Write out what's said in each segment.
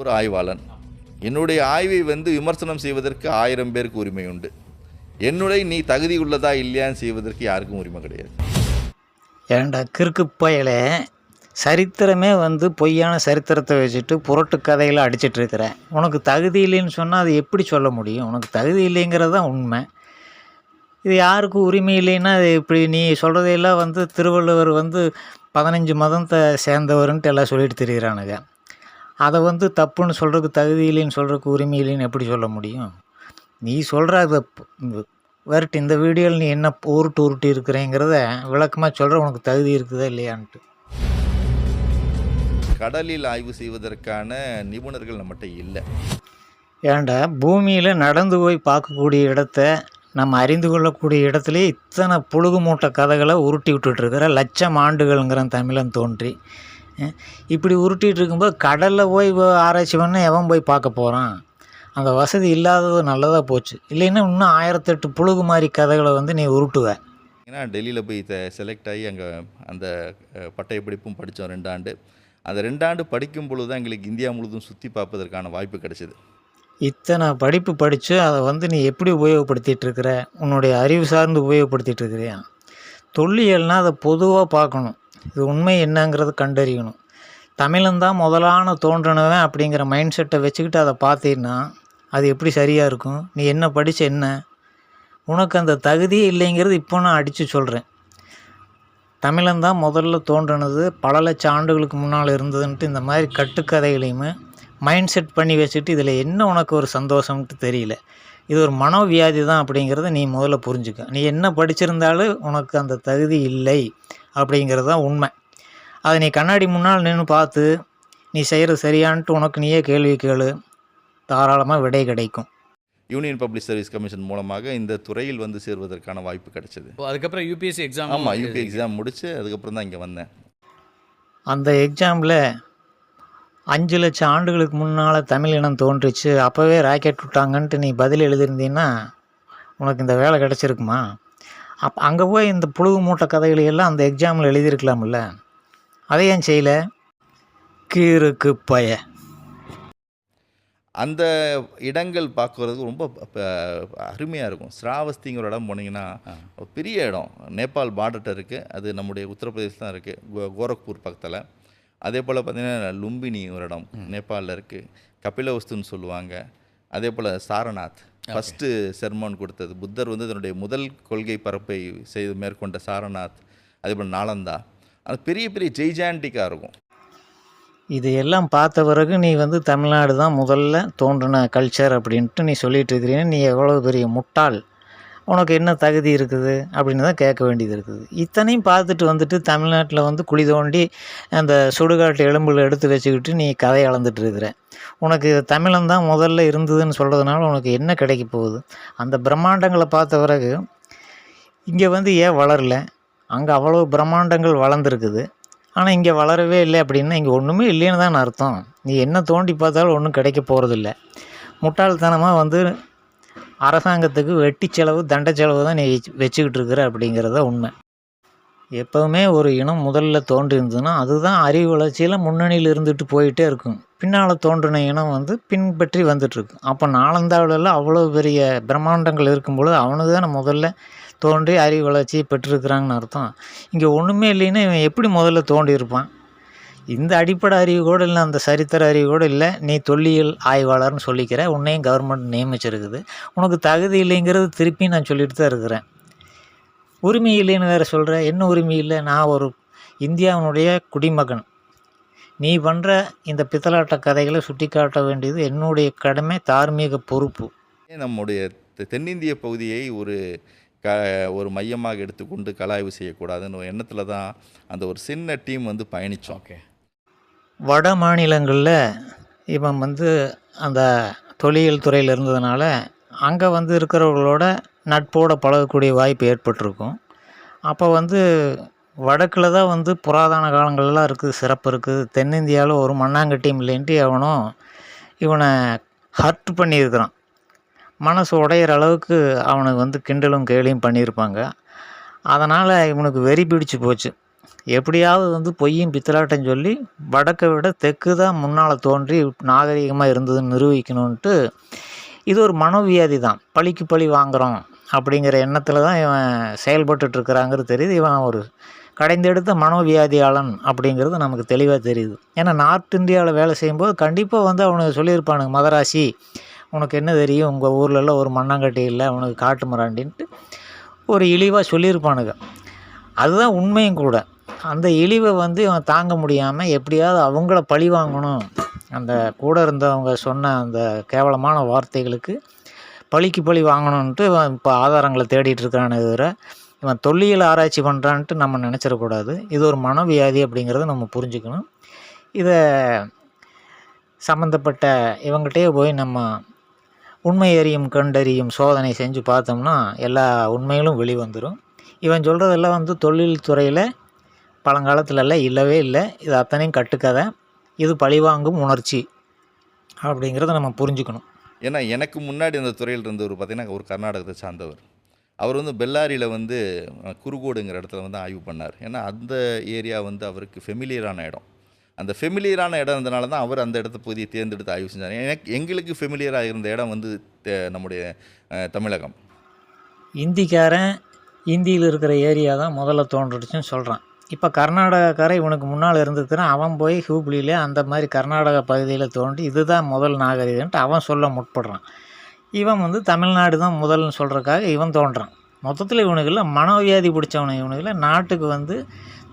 ஒரு ஆய்வாளன். என்னுடைய ஆய்வை வந்து விமர்சனம் செய்வதற்கு ஆயிரம் பேருக்கு உரிமை உண்டு. என்னுடைய நீ தகுதி உள்ளதா இல்லையான்னு செய்வதற்கு யாருக்கும் உரிமை கிடையாது. ஏண்டா கிறுக்கு பயலே சரித்திரமே வந்து பொய்யான சரித்திரத்தை வச்சுட்டு புரட்டு கதையில் அடிச்சிட்டு உனக்கு தகுதி இல்லைன்னு சொன்னால் அது எப்படி சொல்ல முடியும்? உனக்கு தகுதி இல்லைங்கிறது தான் உண்மை. இது யாருக்கு உரிமை இல்லைன்னா அது இப்படி நீ சொல்கிறதையெல்லாம் வந்து திருவள்ளுவர் வந்து பதினஞ்சு மதத்தை சேர்ந்தவருன்ட்டு எல்லாம் சொல்லிட்டு திரியிறானுங்க. அதை வந்து தப்புன்னு சொல்கிறதுக்கு தகுதி இல்லைன்னு சொல்கிறதுக்கு உரிமை இல்லைன்னு எப்படி சொல்ல முடியும்? நீ சொல்கிற அதை வரட்டு இந்த வீடியோவில் நீ என்ன உருட்டு உருட்டி இருக்கிறேங்கிறத விளக்கமாக சொல்கிற உனக்கு தகுதி இருக்குதா இல்லையான்ட்டு. கடலில் ஆய்வு செய்வதற்கான நிபுணர்கள் நம்மகிட்ட இல்லை. ஏன்டா பூமியில் நடந்து போய் பார்க்கக்கூடிய இடத்த நம்ம அறிந்து கொள்ளக்கூடிய இடத்துலே இத்தனை புழுகு மூட்டை கதைகளை உருட்டி விட்டுட்டு இருக்கிற லட்சம் ஆண்டுகள்ங்கிற தமிழன் தோன்றி இப்படி உருட்டிகிட்டு இருக்கும்போது கடலில் போய் ஆராய்ச்சி பண்ண எவன் போய் பார்க்க போகிறான் அந்த வசதி இல்லாதது நல்லதாக போச்சு. இல்லைன்னா இன்னும் ஆயிரத்தெட்டு புழுகு மாதிரி கதைகளை வந்து நீ உருட்டுவ. ஏன்னா டெல்லியில் போய் செலக்ட் ஆகி அங்கே அந்த அஹ், பட்டய படிப்பும் படித்தோம் ரெண்டாண்டு. அந்த ரெண்டாண்டு படிக்கும் பொழுது தான் எங்களுக்கு இந்தியா முழுதும் சுற்றி பார்ப்பதற்கான வாய்ப்பு கிடைச்சிது. இத்தனை படிப்பு படித்து அதை வந்து நீ எப்படி உபயோகப்படுத்திட்டு இருக்கிற உன்னுடைய அறிவு சார்ந்து உபயோகப்படுத்திட்டு இருக்கிறியா தொல்லியல்னா அதை பொதுவாக பார்க்கணும். இது உண்மை என்னங்கிறது கண்டறியணும். தமிழந்தான் முதலான தோன்றினவன் அப்படிங்கிற மைண்ட் செட்டை வச்சுக்கிட்டு அதை பார்த்தீங்கன்னா அது எப்படி சரியாக இருக்கும்? நீ என்ன படிச்ச என்ன? உனக்கு அந்த தகுதியே இல்லைங்கிறது இப்போ நான் அடித்து சொல்கிறேன் தமிழன் தான் முதல்ல தோன்றினது பல லட்சம் ஆண்டுகளுக்கு முன்னால் இருந்ததுன்ட்டு இந்த மாதிரி கட்டுக்கதைகளையுமே மைண்ட் செட் பண்ணி வச்சுட்டு இதில் என்ன உனக்கு ஒரு சந்தோஷம்ட்டு தெரியல. இது ஒரு மனோவியாதி தான் அப்படிங்கிறத நீ முதல்ல புரிஞ்சுக்க. நீ என்ன படிச்சிருந்தாலும் உனக்கு அந்த தகுதி இல்லை. அப்படிங்கிறது தான் உண்மை. அதை நீ கண்ணாடி முன்னால் நின்று பார்த்து நீ செய்கிறது சரியான்ட்டு உனக்கு நீயே கேள்வி கேளு. தாராளமாக விடை கிடைக்கும். யூனியன் பப்ளிக் சர்வீஸ் கமிஷன் மூலமாக இந்த துறையில் வந்து சேர்வதற்கான வாய்ப்பு கிடைச்சது. அதுக்கப்புறம் யூபிஎஸ்சி எக்ஸாம் ஆமாம் யூபி எக்ஸாம் முடிச்சு அதுக்கப்புறம் தான் இங்கே வந்தேன். அந்த எக்ஸாமில் அஞ்சு லட்சம் ஆண்டுகளுக்கு முன்னால் தமிழ் இனம் தோன்றுச்சு அப்போவே ராக்கெட் விட்டாங்கன்ட்டு நீ பதில் எழுதியிருந்தீன்னா உனக்கு இந்த வேலை கிடச்சிருக்குமா? அப் அங்கே போய் இந்த புழுகு மூட்டை கதைகளை எல்லாம் அந்த எக்ஸாமில் எழுதியிருக்கலாம்ல? அதை ஏன் செய்யலை? கீருக்கு பய. அந்த இடங்கள் பார்க்கறதுக்கு ரொம்ப அருமையாக இருக்கும். ஸ்ராவஸ்திங்கிற இடம் போனீங்கன்னா பெரிய இடம். நேபாள் பார்டர்கிட்ட இருக்குது அது நம்முடைய உத்தரப்பிரதேச தான் இருக்குது கோரக்பூர் பக்கத்தில். அதே போல் பார்த்தீங்கன்னா லும்பினி ஒரு இடம் நேபாளில் இருக்குது கபிலவஸ்துன்னு சொல்லுவாங்க. அதே போல் சாரநாத். ஃபஸ்ட்டு செர்மான் கொடுத்தது. புத்தர் வந்து தன்னுடைய முதல் கொள்கை பரப்பை செய்து மேற்கொண்ட சாரநாத் அதே போல் நாலந்தா அது பெரிய பெரிய ஜெய்ஜாண்டிக்காக இருக்கும். இது எல்லாம் பார்த்த பிறகு நீ வந்து தமிழ்நாடு தான் முதல்ல தோன்றின கல்ச்சர் அப்படின்ட்டு நீ சொல்லிட்டு இருக்கிறீங்க. நீ எவ்வளோ பெரிய முட்டாள். உனக்கு என்ன தகுதி இருக்குது அப்படின்னு தான் கேட்க வேண்டியது இருக்குது. இத்தனையும் பார்த்துட்டு வந்துட்டு தமிழ்நாட்டில் வந்து குழி தோண்டி அந்த சுடுகாட்டு எலும்புல எடுத்து வச்சுக்கிட்டு நீ கதை அளந்துட்டு இருக்கிற. உனக்கு தமிழன் தான் முதல்ல இருந்ததுன்னு சொல்கிறதுனால உனக்கு என்ன கிடைக்க போகுது? அந்த பிரம்மாண்டங்களை பார்த்த பிறகு இங்கே வந்து ஏன் வளரல? அங்கே அவ்வளோ பிரம்மாண்டங்கள் வளர்ந்துருக்குது. ஆனால் இங்கே வளரவே இல்லை அப்படின்னா இங்கே ஒன்றுமே இல்லைன்னு தான் அர்த்தம். நீ என்ன தோண்டி பார்த்தாலும் ஒன்றும் கிடைக்க போகிறதில்ல முட்டாள்தனமாக வந்து அரசாங்கத்துக்கு வெட்டி செலவு தண்ட செலவு தான் நீ வச்சுக்கிட்டு இருக்கிற அப்படிங்கிறத உண்மை. எப்போவுமே ஒரு இனம் முதல்ல தோன்றியிருந்ததுன்னா அதுதான் அறிவு வளர்ச்சியில் முன்னணியில் இருந்துட்டு போயிட்டே இருக்கும். பின்னால் தோன்றின இனம் வந்து பின்பற்றி வந்துட்டுருக்கு. அப்போ நாளந்தாவிலெல்லாம் அவ்வளோ பெரிய பிரம்மாண்டங்கள் இருக்கும்பொழுது அவனுக்கு தானே முதல்ல தோன்றி அறிவு வளர்ச்சியை பெற்றிருக்கிறாங்கன்னு அர்த்தம். இங்கே ஒன்றுமே இல்லைன்னா இவன் எப்படி முதல்ல தோண்டி இருப்பான் இந்த அடிப்படை அறிவு கூட இல்லை அந்த சரித்திர அறிவு கூட இல்லை. நீ தொல்லியல் ஆய்வாளர்னு சொல்லிக்கிற உன்னையும் கவர்மெண்ட் நியமிச்சிருக்குது. உனக்கு தகுதி இல்லைங்கிறது திருப்பி நான் சொல்லிட்டு தான் இருக்கிறேன். உரிமை இல்லைன்னு வேறு சொல்கிற என்ன உரிமை இல்லை? நான் ஒரு இந்தியாவினுடைய குடிமகன். நீ பண்ணுற இந்த பித்தலாட்ட கதைகளை சுட்டி காட்ட வேண்டியது என்னுடைய கடமை தார்மீக பொறுப்பு. நம்முடைய தெ- தென்னிந்திய பகுதியை ஒரு க ஒரு மையமாக எடுத்துக்கொண்டு கலாய்வு செய்யக்கூடாதுன்னு எண்ணத்தில் தான் அந்த ஒரு சின்ன டீம் வந்து பயணித்தோம் ஓகே வட மாநிலங்களில் இவன் வந்து அந்த தொழில் துறையில் இருந்ததுனால அங்கே வந்து இருக்கிறவர்களோட நட்போட பழகக்கூடிய வாய்ப்பு ஏற்பட்டிருக்கும். அப்போ வந்து வடக்கில் தான் வந்து புராதன காலங்கள்லாம் இருக்குது சிறப்பு இருக்குது தென்னிந்தியாவில் ஒரு மண்ணாங்கட்டியும் இல்லைன்ட்டு அவனும் இவனை ஹர்ட் பண்ணியிருக்கிறான். மனசு உடையிற அளவுக்கு அவனுக்கு வந்து கிண்டலும் கேலியும் பண்ணியிருப்பாங்க. அதனால் இவனுக்கு வெறி பிடிச்சு போச்சு. எப்படியாவது வந்து பொய்யும் பித்தலாட்டம் சொல்லி வடக்கை விட தெற்கு தான் முன்னால் தோன்றி நாகரிகமாக இருந்ததுன்னு நிரூபிக்கணுன்ட்டு இது ஒரு மனோவியாதி தான். பழிக்கு பழி வாங்குகிறோம் அப்படிங்கிற எண்ணத்தில் தான் இவன் செயல்பட்டுட்டு இருக்கிறாங்கிறது தெரியுது. இவன் ஒரு கடைந்தெடுத்த மனோவியாதியாளன் அப்படிங்கிறது நமக்கு தெளிவாக தெரியுது. ஏன்னா நார்த் இந்தியாவில் வேலை செய்யும்போது கண்டிப்பாக வந்து அவனுக்கு சொல்லியிருப்பானுங்க மதராசி உனக்கு என்ன தெரியும்? உங்கள் ஊர்லெல்லாம் ஒரு மண்ணாங்கட்டி இல்லை உனக்கு காட்டு மராண்டின்ட்டு. ஒரு இழிவாக சொல்லியிருப்பானுங்க. அதுதான் உண்மையும் கூட. அந்த இழிவை வந்து இவன் தாங்க முடியாமல் எப்படியாவது அவங்கள பழி வாங்கணும். அந்த கூட இருந்தவங்க சொன்ன அந்த கேவலமான வார்த்தைகளுக்கு பழிக்கு பழி வாங்கணுன்ட்டு இவன் இப்போ ஆதாரங்களை தேடிட்டு இருக்கானே தவிர இவன் தொல்லியல் ஆராய்ச்சி பண்ணுறான்ட்டு நம்ம நினச்சிடக்கூடாது. இது ஒரு மனவியாதி அப்படிங்கிறத நம்ம புரிஞ்சுக்கணும். இதை சம்மந்தப்பட்ட இவங்ககிட்டயே போய் நம்ம உண்மை அறியும் கண்டறியும் சோதனை செஞ்சு பார்த்தோம்னா எல்லா உண்மைகளும் வெளிவந்துடும் இவன் சொல்கிறதெல்லாம் வந்து தொழில் துறையில் பழங்காலத்துலலாம் இல்லவே இல்லை. இது அத்தனையும் கட்டுக்கதை. இது பழிவாங்கும் உணர்ச்சி அப்படிங்கிறத நம்ம புரிஞ்சுக்கணும். ஏன்னா எனக்கு முன்னாடி அந்த துறையில் இருந்தவர் பார்த்தீங்கன்னா ஒரு கர்நாடகத்தை சார்ந்தவர். அவர் வந்து பெல்லாரியில் வந்து அஹ், குருகோடுங்கிற இடத்துல வந்து ஆய்வு பண்ணார். ஏன்னா அந்த ஏரியா வந்து அவருக்கு ஃபெமிலியரான இடம். அந்த ஃபெமிலியரான இடம் இருந்தனால தான் அவர் அந்த இடத்த பகுதியை தேர்ந்தெடுத்து ஆய்வு செஞ்சார். எனக்கு எங்களுக்கு ஃபெமிலியராக இருந்த இடம் வந்து நம்முடைய தமிழகம். இந்திக்காரன் இந்தியில் இருக்கிற ஏரியா தான் முதல்ல தோன்றுச்சுன்னு சொல்கிறான் இப்போ கர்நாடகாக்காரன் இவனுக்கு முன்னால் இருந்துச்சுன்னா அவன் போய் ஹூப்ளியில் அந்த மாதிரி கர்நாடகா பகுதியில் தோன்றி இதுதான் முதல் நாகரிகன்ட்டு அவன் சொல்ல முற்படுறான். இவன் வந்து தமிழ்நாடு தான் முதல்னு சொல்கிறக்காக இவன் தோன்றான். மொத்தத்தில் இவனுக்குள்ள மனோவியாதி பிடிச்சவனு இவனுக்குள்ள நாட்டுக்கு வந்து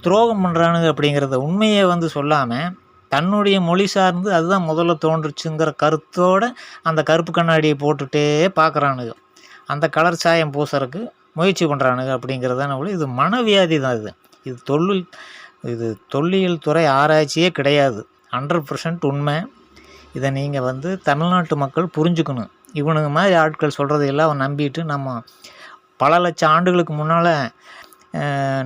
துரோகம் பண்ணுறானுங்க அப்படிங்கிறத உண்மையை வந்து சொல்லாமல் தன்னுடைய மொழி சார்ந்து அதுதான் முதல்ல தோன்றுச்சுங்கிற கருத்தோடு அந்த கருப்பு கண்ணாடியை போட்டுகிட்டே பார்க்குறானுங்க அந்த கலர் சாயம் பூசறதுக்கு முயற்சி பண்ணுறானுங்க அப்படிங்கிறதான ஒளி இது மனவியாதி தான் இது. இது தொழில் இது தொல்லியல் துறை ஆராய்ச்சியே கிடையாது. ஹண்ட்ரட் பர்சன்ட் உண்மை. இதை நீங்கள் வந்து தமிழ்நாட்டு மக்கள் புரிஞ்சுக்கணும். இவனுங்க மாதிரி ஆட்கள் சொல்கிறதையெல்லாம் அவன் நம்பிட்டு நம்ம பல லட்சம் ஆண்டுகளுக்கு முன்னால்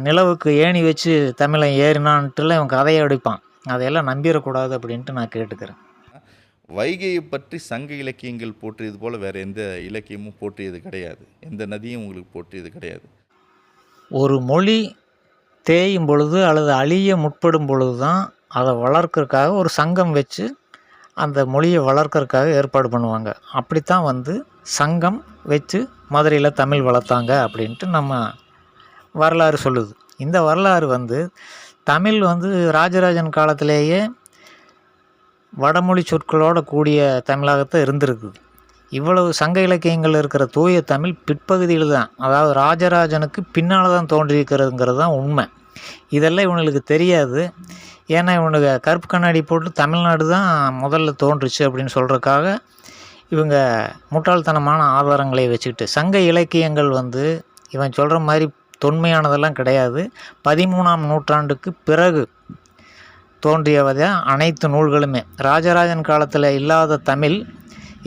நிலவுக்கு ஏணி வச்சு தமிழன் ஏறினான்ட்டுலாம் இவன் கதையை அடிப்பான் அதையெல்லாம் நம்பிடக்கூடாது அப்படின்ட்டு நான் கேட்டுக்கிறேன். வைகையை பற்றி சங்க இலக்கியங்கள் போற்றியது போல் வேறு எந்த இலக்கியமும் போற்றியது கிடையாது. எந்த நதியும் உங்களுக்கு போற்றியது கிடையாது. ஒரு மொழி தேயும் பொழுது அல்லது அழிய முற்படும் பொழுது தான் அதை வளர்க்கறதுக்காக ஒரு சங்கம் வச்சு அந்த மொழியை வளர்க்கறதுக்காக ஏற்பாடு பண்ணுவாங்க. அப்படித்தான் வந்து சங்கம் வச்சு மதுரையில் தமிழ் வளர்த்தாங்க அப்படின்ட்டு நம்ம வரலாறு சொல்லுது. இந்த வரலாறு வந்து தமிழ் வந்து ராஜராஜன் காலத்திலேயே வடமொழி சொற்களோட கூடிய தமிழாகத்தான் இருந்திருக்கு. இவ்வளவு சங்க இலக்கியங்கள் இருக்கிற தூய தமிழ் பிற்பகுதியில் தான். அதாவது ராஜராஜனுக்கு பின்னால் தான் தோன்றியிருக்கிறதுங்கிறது தான் உண்மை. இதெல்லாம் இவனுக்கு தெரியாது. ஏன்னா இவனுக்கு கருப்பு கண்ணாடி போட்டு தமிழ்நாடு தான் முதல்ல தோன்றுச்சு அப்படின்னு சொல்கிறதுக்காக இவங்க முட்டாள்தனமான ஆதாரங்களை வச்சுக்கிட்டு சங்க இலக்கியங்கள் வந்து இவன் சொல்கிற மாதிரி தொன்மையானதெல்லாம் கிடையாது. பதிமூணாம் நூற்றாண்டுக்கு பிறகு தோன்றியவதே அனைத்து நூல்களுமே. ராஜராஜன் காலத்தில் இல்லாத தமிழ்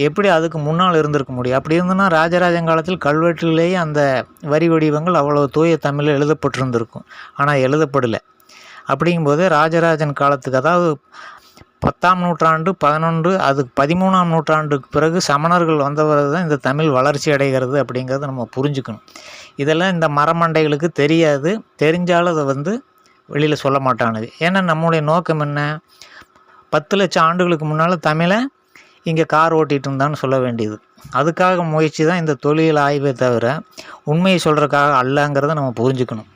எப்படி அதுக்கு முன்னால் இருந்திருக்க முடியும்? அப்படி இருந்ததுன்னா ராஜராஜன் காலத்தில் கல்வெட்டிலேயே அந்த வரி வடிவங்கள் அவ்வளோ தூய தமிழில் எழுதப்பட்டிருந்திருக்கும். ஆனால் எழுதப்படலை. அப்படிங்கும்போது ராஜராஜன் காலத்துக்கு அதாவது பத்தாம் நூற்றாண்டு பதினொன்று அது பதிமூணாம் நூற்றாண்டுக்கு பிறகு சமணர்கள் வந்தவரை தான் இந்த தமிழ் வளர்ச்சி அடைகிறது அப்படிங்கிறத நம்ம புரிஞ்சுக்கணும். இதெல்லாம் இந்த மரமண்டைகளுக்கு தெரியாது. தெரிஞ்சாலும் அதை வந்து வெளியில் சொல்ல மாட்டானுது ஏன்னா நம்முடைய நோக்கம் என்ன? பத்து லட்சம் ஆண்டுகளுக்கு முன்னால் தமிழை இங்கே கார் ஓட்டிகிட்டு இருந்தான்னு சொல்ல வேண்டியது. அதுக்காக முயற்சி தான் இந்த தொழில் ஆய்வே தவிர உண்மையை சொல்கிறதுக்காக அல்லங்கிறத நம்ம புரிஞ்சுக்கணும்.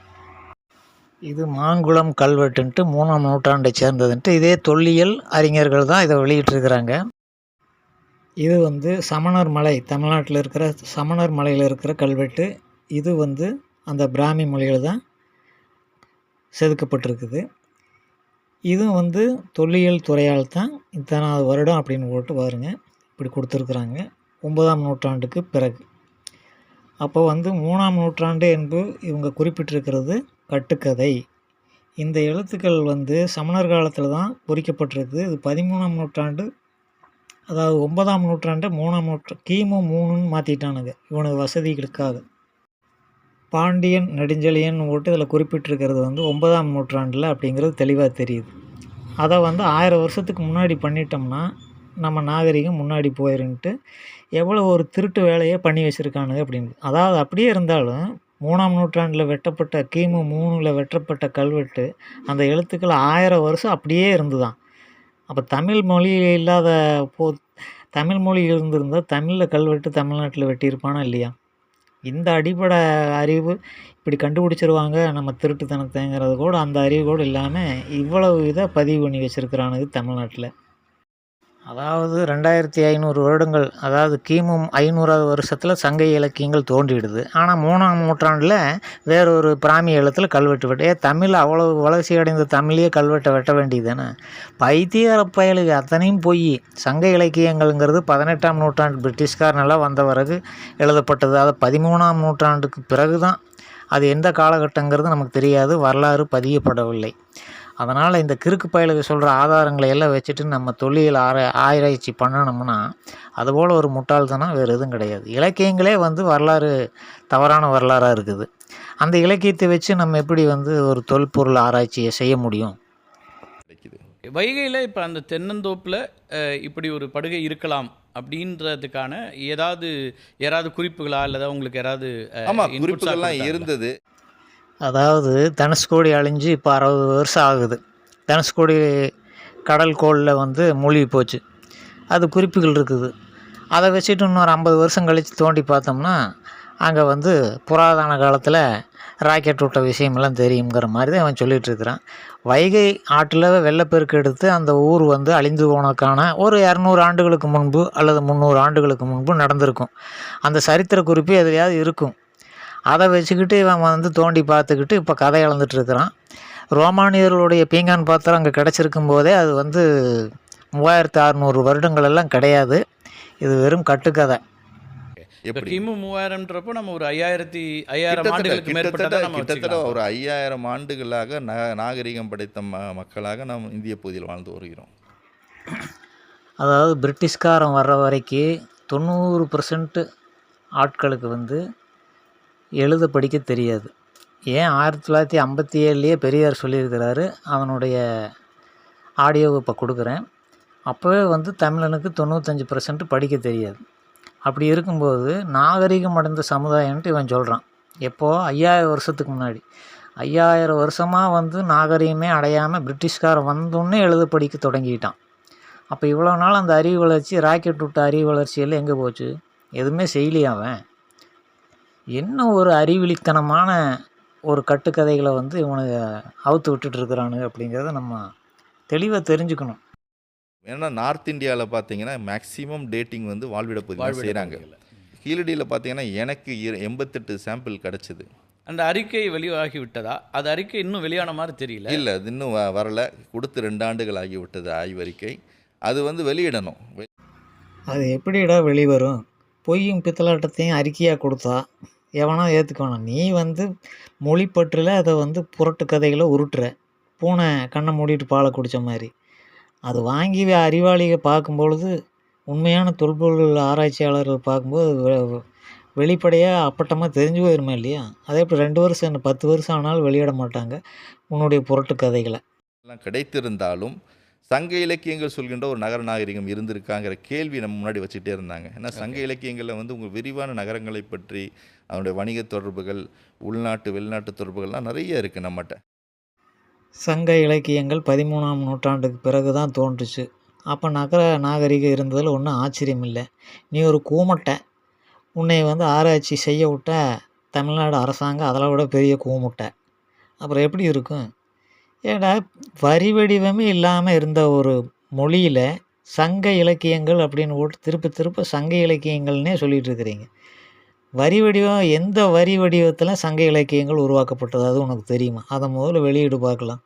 இது மாங்குளம் கல்வெட்டுன்ட்டு மூணாம் நூற்றாண்டை சேர்ந்ததுன்ட்டு இதே தொல்லியல் அறிஞர்கள் தான் இதை வெளியிட்டிருக்கிறாங்க. இது வந்து சமணர் மலை தமிழ்நாட்டில் இருக்கிற சமணர் மலையில் இருக்கிற கல்வெட்டு. இது வந்து அந்த பிராமி மொழியில் தான் செதுக்கப்பட்டிருக்குது. இதுவும் வந்து தொல்லியல் துறையால் தான் இத்தனாவது வருடம் அப்படின்னு போட்டு வருங்க இப்படி கொடுத்துருக்குறாங்க. ஒன்பதாம் நூற்றாண்டுக்கு பிறகு. அப்போ வந்து மூணாம் நூற்றாண்டு என்பது இவங்க குறிப்பிட்டிருக்கிறது கட்டுக்கதை. இந்த எழுத்துக்கள் வந்து சமணர் காலத்தில் தான் பொறிக்கப்பட்டிருக்குது. இது பதிமூணாம் நூற்றாண்டு அதாவது ஒன்பதாம் நூற்றாண்டை மூணாம் நூற்று கிமு மூணுன்னு மாற்றிட்டானுங்க இவனுக்கு வசதிகளுக்காக பாண்டியன் நெடுஞ்செழியன் போட்டு இதில் குறிப்பிட்டிருக்கிறது வந்து ஒன்பதாம் நூற்றாண்டில் அப்படிங்கிறது தெளிவாக தெரியுது. அதை வந்து ஆயிரம் வருஷத்துக்கு முன்னாடி பண்ணிட்டோம்னா நம்ம நாகரிகம் முன்னாடி போயிருன்ட்டு எவ்வளோ ஒரு திருட்டு வேலையை பண்ணி வச்சுருக்கானுங்க அப்படின்னு. அதாவது அப்படியே இருந்தாலும் மூணாம் நூற்றாண்டில் வெட்டப்பட்ட கிமு மூணில் வெட்டப்பட்ட கல்வெட்டு அந்த எழுத்துக்கள் ஆயிரம் வருஷம் அப்படியே இருந்துதான். அப்போ தமிழ் மொழி இல்லாத போ தமிழ் மொழி இருந்திருந்தால் தமிழில் கல்வெட்டு தமிழ்நாட்டில் வெட்டியிருப்பானா இல்லையா? இந்த அடிப்படை அறிவு இப்படி கண்டுபிடிச்சிருவாங்க நம்ம திருட்டுத்தனத்தைங்கிறது கூட அந்த அறிவு கூட இல்லாமல் இவ்வளவு இதை பதிவு பண்ணி வச்சுருக்கிறானுங்க தமிழ்நாட்டில். அதாவது ரெண்டாயிரத்தி ஐநூறு வருடங்கள் அதாவது கிமு ஐநூறாவது வருஷத்தில் சங்க இலக்கியங்கள் தோன்றிடுது. ஆனால் மூணாம் நூற்றாண்டில் வேறொரு பிராமி எழுத்தில் கல்வெட்டு வெட்ட ஏ தமிழ் அவ்வளோ வளர்ச்சி அடைந்த தமிழையே கல்வெட்டை வெட்ட வேண்டியது தானே? பயலுக்கு அத்தனையும் போய் சங்க இலக்கியங்கள்ங்கிறது பதினெட்டாம் நூற்றாண்டு பிரிட்டிஷ்காரனெல்லாம் வந்த பிறகு எழுதப்பட்டது. அது பதிமூணாம் நூற்றாண்டுக்கு பிறகு தான் அது எந்த காலகட்டங்கிறது நமக்கு தெரியாது. வரலாறு பதியப்படவில்லை. அதனால் இந்த கிறுக்கு பயலுக்கு சொல்கிற ஆதாரங்களை எல்லாம் வச்சுட்டு நம்ம தொல்லியல் ஆரா ஆராய்ச்சி பண்ணணும்னா அதுபோல் ஒரு முட்டாள்தனம் வேறு எதுவும் கிடையாது. இலக்கியங்களே வந்து வரலாறு தவறான வரலாறாக இருக்குது. அந்த இலக்கியத்தை வச்சு நம்ம எப்படி வந்து ஒரு தொல்பொருள் ஆராய்ச்சியை செய்ய முடியும்? வைகையில் இப்போ அந்த தென்னந்தோப்பில் இப்படி ஒரு படுகை இருக்கலாம் அப்படின்றதுக்கான ஏதாவது யாராவது குறிப்புகளா அல்லது உங்களுக்கு யாராவது குறிப்புகள்லாம்? இருந்தது. அதாவது தனுஷ்கோடி அழிஞ்சு இப்போ அறுபது வருஷம் ஆகுது. தனுஷ்கோடி கடல் கோளில் வந்து மூழ்கி போச்சு. அது குறிப்புகள் இருக்குது. அதை வச்சுட்டு இன்னொரு ஐம்பது வருஷம் கழித்து தோண்டி பார்த்தோம்னா அங்கே வந்து புராதன காலத்தில் ராக்கெட் விட்ட விஷயமெல்லாம் தெரியுங்கிற மாதிரி தான் அவன் சொல்லிகிட்டு இருக்கிறான். வைகை ஆற்றில் வெள்ளப்பெருக்கு எடுத்து அந்த ஊர் வந்து அழிந்து போனதுக்கான ஒரு இரநூறு ஆண்டுகளுக்கு முன்பு அல்லது முந்நூறு ஆண்டுகளுக்கு முன்பு நடந்திருக்கும். அந்த சரித்திர குறிப்பு எதையாவது இருக்கும். அதை வச்சுக்கிட்டு இவன் வந்து தோண்டி பார்த்துக்கிட்டு இப்போ கதை இழந்துட்டு இருக்கிறான் ரோமானியர்களுடைய பீங்கான் பாத்திரம் அங்கே கிடச்சிருக்கும் போதே அது வந்து மூவாயிரத்து அறநூறு வருடங்கள் எல்லாம் கிடையாது. இது வெறும் கட்டுக்கதை. இப்போ எப்படி? கிமு மூவாயிரம்ன்றப்போ நம்ம ஒரு ஐயாயிரத்தி ஐயாயிரம் ஆண்டுகளுக்கு மேற்பட்டதை கிட்டத்தட்ட. ஒரு ஐயாயிரம் ஆண்டுகளாக நா- நாகரிகம் படைத்த ம மக்களாக நாம் இந்திய பகுதியில் வாழ்ந்து வருகிறோம். அதாவது பிரிட்டிஷ்காரன் வர்ற வரைக்கும் தொண்ணூறு பர்சன்ட்டு ஆட்களுக்கு வந்து எழுத படிக்க தெரியாது. ஏன் ஆயிரத்தி தொள்ளாயிரத்தி ஐம்பத்தி ஏழுலேயே பெரியார் சொல்லியிருக்கிறாரு அவனுடைய ஆடியோவை இப்போ கொடுக்குறேன். அப்போவே வந்து தமிழனுக்கு தொண்ணூத்தஞ்சு பர்சன்ட் படிக்க தெரியாது. அப்படி இருக்கும்போது நாகரிகம் அடைந்த சமுதாயம்ன்ட்டு இவன் சொல்கிறான் எப்போது ஐயாயிரம் வருஷத்துக்கு முன்னாடி. ஐயாயிரம் வருஷமாக வந்து நாகரிகமே அடையாமல் பிரிட்டிஷ்காரன் வந்தோன்னே எழுத படிக்க தொடங்கிட்டான். அப்போ இவ்வளோ நாள் அந்த அறிவு வளர்ச்சி ராக்கெட் விட்ட அறிவு வளர்ச்சியெல்லாம் எங்கே போச்சு? எதுவுமே செய்யலையாவன் என்ன ஒரு அறிவிலித்தனமான ஒரு கட்டுக்கதைகளை வந்து இவனுங்க அவுத்து விட்டுட்டு இருக்கிறானுங்க அப்படிங்கிறத நம்ம தெளிவாக தெரிஞ்சுக்கணும். ஏன்னா நார்த் இந்தியாவில் பார்த்தீங்கன்னா மேக்ஸிமம் டேட்டிங் வந்து வாழ்விட பகுதியில் வாழ்விட செய்கிறாங்க. கீழடியில் பார்த்தீங்கன்னா எனக்கு இரு- எண்பத்தெட்டு சாம்பிள் கிடச்சிது. அந்த அறிக்கை வெளியாகி விட்டதா? அது அறிக்கை இன்னும் வெளியான மாதிரி தெரியல. இல்லை அது இன்னும் வ- வரல. கொடுத்து ரெண்டு ஆண்டுகள் ஆகிவிட்டது ஆய்வறிக்கை அது வந்து வெளியிடணும். அது எப்படிடா வெளிவரும்? பொய்யும் பித்தலாட்டத்தையும் அறிக்கையாக கொடுத்தா எவனா ஏற்றுக்கணும் நீ வந்து மொழிப்பற்றில் அதை வந்து புரட்டு கதைகளை உருட்டுற. பூனை கண்ணை மூடிட்டு பாலை குடித்த மாதிரி. அது வாங்கி அறிவாளிகள் பார்க்கும்பொழுது உண்மையான தொல்பொருள் ஆராய்ச்சியாளர்கள் பார்க்கும்போது வெ- வெளிப்படையாக அப்பட்டமாக தெரிஞ்சு போயிருமா இல்லையா? அதே இப்போ ரெண்டு வருஷம் என்ன பத்து வருஷம் ஆனாலும் வெளியிட மாட்டாங்க உன்னுடைய புரட்டு கதைகளை. எல்லாம் கிடைத்திருந்தாலும் சங்க இலக்கியங்கள் சொல்கின்ற ஒரு நகர நாகரிகம் இருந்திருக்காங்கிற கேள்வி நம்ம முன்னாடி வச்சுட்டே இருந்தாங்க. ஏன்னா சங்க இலக்கியங்களில் வந்து உங்கள் விரிவான நகரங்களை பற்றி அதனுடைய வணிக தொடர்புகள் உள்நாட்டு வெளிநாட்டு தொடர்புகள்லாம் நிறைய இருக்குது நம்மகிட்ட சங்க இலக்கியங்கள் பதிமூணாம் நூற்றாண்டுக்கு பிறகு தான் தோன்றுச்சு. அப்போ நகர நாகரிகம் இருந்ததில் ஒன்றும் ஆச்சரியம் இல்லை நீ ஒரு கூமட்டை உன்னை வந்து ஆராய்ச்சி செய்ய விட்ட தமிழ்நாடு அரசாங்கம் அதில் விட பெரிய கூமுட்டை. அப்புறம் எப்படி இருக்கும்? ஏடா வரி வடிவமே இல்லாமல் இருந்த ஒரு மொழியில் சங்க இலக்கியங்கள் அப்படின்னு போட்டு திருப்ப திருப்ப சங்க இலக்கியங்கள்னே சொல்லிகிட்டு இருக்கிறீங்க. வரி வடிவம் எந்த வரி வடிவத்தில் சங்க இலக்கியங்கள் உருவாக்கப்பட்டது? அது உனக்கு தெரியுமா? அதை முதல்ல வெளியீடு பார்க்கலாம்.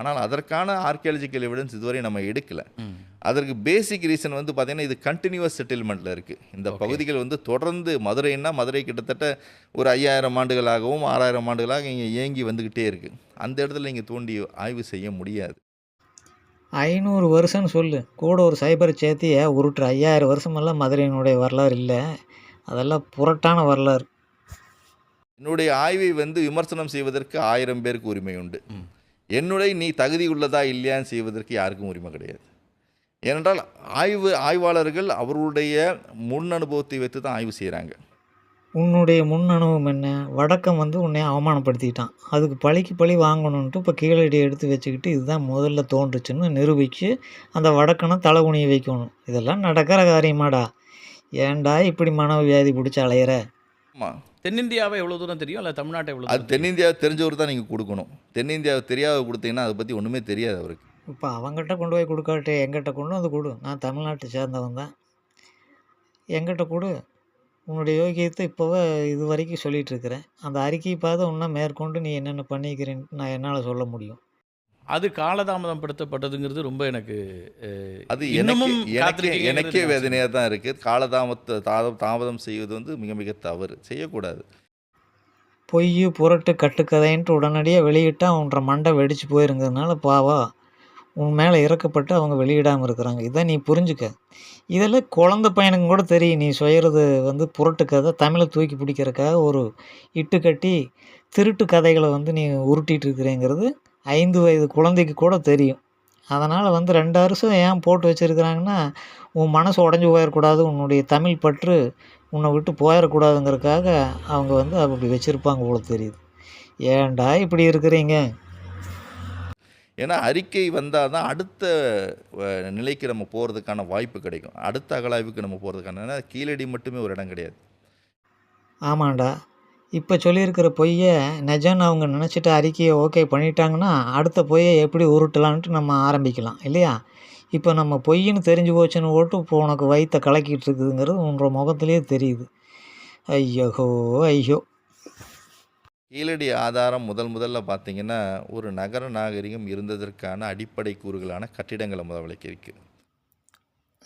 ஆனால் அதற்கான ஆர்கியாலஜிக்கல் எவிடன்ஸ் இதுவரை நம்ம எடுக்கல. அதற்கு பேசிக் ரீசன் வந்து பார்த்தீங்கன்னா இது கண்டினியூவஸ் செட்டில்மெண்ட்டில் இருக்குது இந்த. பகுதிகள் வந்து தொடர்ந்து மதுரைன்னா மதுரை கிட்டத்தட்ட ஒரு ஐயாயிரம் ஆண்டுகளாகவும் ஆறாயிரம் ஆண்டுகளாக இங்கே இயங்கி வந்துக்கிட்டே இருக்குது அந்த இடத்துல நீங்கள் தோண்டி ஆய்வு செய்ய முடியாது. ஐநூறு வருஷம்னு சொல்லு. கூட ஒரு சைபர் சேர்த்திய உருட்டுற ஐயாயிரம் வருஷமெல்லாம் மதுரையினுடைய வரலாறு இல்லை. அதெல்லாம் புரட்டான வரலாறு. என்னுடைய ஆய்வை வந்து விமர்சனம் செய்வதற்கு ஆயிரம் பேருக்கு உரிமை உண்டு. என்னுடைய நீ தகுதி உள்ளதா இல்லையான்னு செய்வதற்கு யாருக்கும் உரிமை கிடையாது. ஏனென்றால் ஆய்வு ஆய்வாளர்கள் அவர்களுடைய முன் அனுபவத்தை வைத்து தான் ஆய்வு செய்கிறாங்க உன்னுடைய முன் அனுபவம் என்ன? வடக்கம் வந்து உன்னை அவமானப்படுத்திட்டான். அதுக்கு பழிக்கு பழி வாங்கணுன்ட்டு இப்போ கீழடி எடுத்து வச்சுக்கிட்டு இதுதான் முதல்ல தோன்றுச்சுன்னு நிரூபித்து அந்த வடக்கனை தலை குனிய வைக்கணும். இதெல்லாம் நடக்கிற காரியமாடா. ஏன்டா இப்படி மன வியாதி பிடிச்சி அலையிற? ஆமாம் தென்னிந்தியாவை எவ்வளோ தூரம் தெரியும்? இல்லை தமிழ்நாட்டை எவ்வளோ அது? தென்னிந்தியாவை தெரிஞ்சவர் தான் நீங்கள் கொடுக்கணும். தென்னிந்தியாவை தெரியாத கொடுத்தீங்கன்னா அதை பற்றி ஒன்றுமே தெரியாது அவருக்கு. இப்போ அவங்ககிட்ட கொண்டு போய் கொடுக்காட்டு எங்கிட்ட கொண்டு வந்து கொடு. நான் தமிழ்நாட்டை சேர்ந்தவன் தான். எங்கிட்ட கொடு. உன்னுடைய யோகியத்தை இப்போவே இது வரைக்கும் சொல்லிட்டு இருக்கிறேன். அந்த அறிக்கையை பார்த்து இன்னும் மேற்கொண்டு நீ என்னென்ன பண்ணிக்கிறேன்னு நான் என்னால் சொல்ல முடியும். அது காலதாமதம் படுத்தப்பட்டதுங்கிறது ரொம்ப எனக்கு அது எனக்கு இன்னமும் எனக்கே வேதனையாக தான் இருக்குது காலதாமத்தை தாமதம் தாமதம் செய்வது வந்து மிக மிக தவறு. செய்யக்கூடாது. பொய் புரட்டு கட்டுக்கதைன்ட்டு உடனடியாக வெளியிட்டால் உன்ற மண்டை வெடிச்சு போயிருங்கிறதுனால பாவா உன் மேலே இறக்கப்பட்டு அவங்க வெளியிடாமல் இருக்கிறாங்க. இதை நீ புரிஞ்சுக்க. இதெல்லாம் குழந்த பையனுக்கு கூட தெரியும். நீ செய்கிறது வந்து புரட்டு கதை தமிழை தூக்கி பிடிக்கிறதுக்காக ஒரு இட்டு கட்டி திருட்டு கதைகளை வந்து நீ உருட்டிட்டு இருக்கிறேங்கிறது ஐந்து வயது குழந்தைக்கு கூட தெரியும். அதனால் வந்து ரெண்டு வருஷம் ஏன் போட்டு வச்சுருக்கிறாங்கன்னா உன் மனசு உடஞ்சி போயிடக்கூடாது உன்னுடைய தமிழ் பற்று உன்னை விட்டு போயிடக்கூடாதுங்கிறதுக்காக அவங்க வந்து அப்படி வச்சுருப்பாங்க போல தெரியுது. ஏன்டா இப்படி இருக்கிறீங்க? ஏன்னா அறிக்கை வந்தால் தான் அடுத்த நிலைக்கு நம்ம போகிறதுக்கான வாய்ப்பு கிடைக்கும். அடுத்த அகலாய்வுக்கு நம்ம போகிறதுக்கான கீழடி மட்டுமே ஒரு இடம் கிடையாது. ஆமாண்டா. இப்போ சொல்லியிருக்கிற பொய்யை நிஜம்னு அவங்க நினச்சிட்டு அறிக்கையை ஓகே பண்ணிட்டாங்கன்னா அடுத்த பொய்யை எப்படி உருட்டலான்ட்டு நம்ம ஆரம்பிக்கலாம் இல்லையா? இப்போ நம்ம பொய்ன்னு தெரிஞ்சு போச்சுன்னு ஓட்டு இப்போ உனக்கு வயிற்ற கலக்கிட்டு இருக்குதுங்கிறது உன்ற முகத்திலே தெரியுது. ஐயோ ஐயோ. கீழடி ஆதாரம் முதல் முதல்ல பார்த்தீங்கன்னா ஒரு நகர நாகரிகம் இருந்ததற்கான அடிப்படை கூறுகளான கட்டிடங்களை முதல்வளைக்கு இருக்குது